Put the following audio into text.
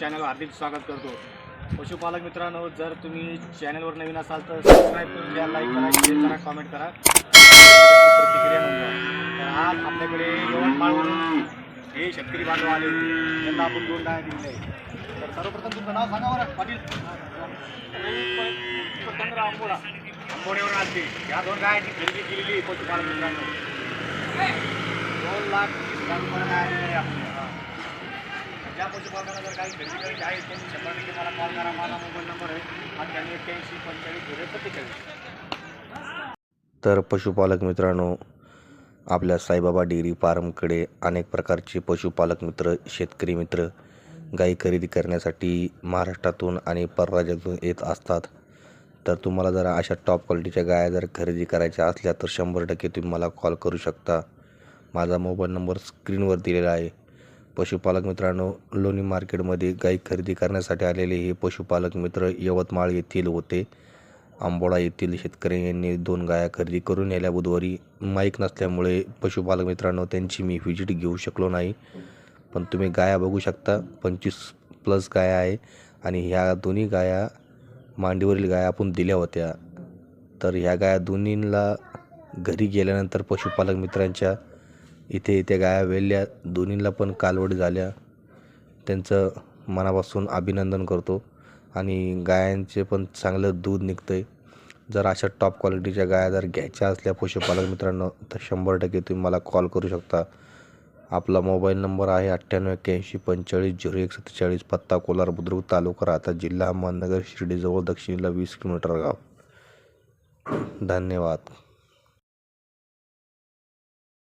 चॅनलवर हार्दिक स्वागत करतो. पशुपालक मित्रांनो जर तुम्ही चॅनलवर नवीन असाल तर सबस्क्राईब करून घ्या लाईक करा शेअर करा कॉमेंट करा. प्रतिक्रिया नोंदवा तर आज आपल्याकडे यवतमाळवरून हे शेतकरी बांधव आले होते. त्यांना आपण दोन डाय दिलेले आहे तर सर्वप्रथम तुमचं नाव सांगा बरं पाटील. पंधरा आंबोडा आलते. या दोन गायांची खरेदी केलेली पशुपालक मित्रांनो. दोन लाख तीस हजार रुपये गाय दिलेली जर काही खरेदी करायची आहे त्यांनी शंभर टक्के मला कॉल करा. माझा मोबाईल नंबर आहे. अठ्ठ्याण्णव एक्क्याऐंशी पंचेचाळीस झिरो सत्तेचाळीस तर पशुपालक मित्रांनो आपल्या साईबाबा डेअरी फार्मकडे अनेक प्रकारचे पशुपालक मित्र शेतकरी मित्र गाई खरेदी करण्यासाठी महाराष्ट्रातून आणि परराज्यातून येत असतात. तर तुम्हाला जर अशा टॉप क्वालिटीच्या गाया जर खरेदी करायच्या असल्या तर शंभर टक्के तुम्ही मला कॉल करू शकता. माझा मोबाईल नंबर स्क्रीनवर दिलेला आहे. पशुपालक मित्रांनो लोणी मार्केटमध्ये गाई खरेदी करण्यासाठी आलेले हे पशुपालक मित्र यवतमाळ येथील होते. आंबोडा येथील शेतकऱ्यांनी दोन गाया खरेदी करून नेल्या बुधवारी माईक नसल्यामुळे पशुपालक मित्रांनो त्यांची मी व्हिजिट घेऊ शकलो नाही. पण तुम्ही गाया बघू शकता पंचवीस प्लस गाया आहे आणि ह्या दोन्ही गाया मांडीवरील गाया आपण दिल्या होत्या. तर ह्या गाया दोन्हींला घरी गेल्यानंतर पशुपालक मित्रांच्या इथे त्या गाया वेल्या दोन्हींला पण कालवड झाल्या. त्यांचं मनापासून अभिनंदन करतो. आणि गायांचे पण चांगलं दूध निघतं आहे जर अशा टॉप क्वालिटीच्या गाया जर घ्यायच्या असल्या पशुपालक मित्रांनो तर शंभर टक्के तुम्ही मला कॉल करू शकता. आपला मोबाईल नंबर आहे अठ्ठ्याण्णव एक्क्याऐंशी पंचेचाळीस झिरो एक सत्तेचाळीस पत्ता कोलार बुद्रुक तालुका राहता जिल्हा अहमदनगर शिर्डीजवळ दक्षिणेला वीस किलोमीटर गाव. धन्यवाद.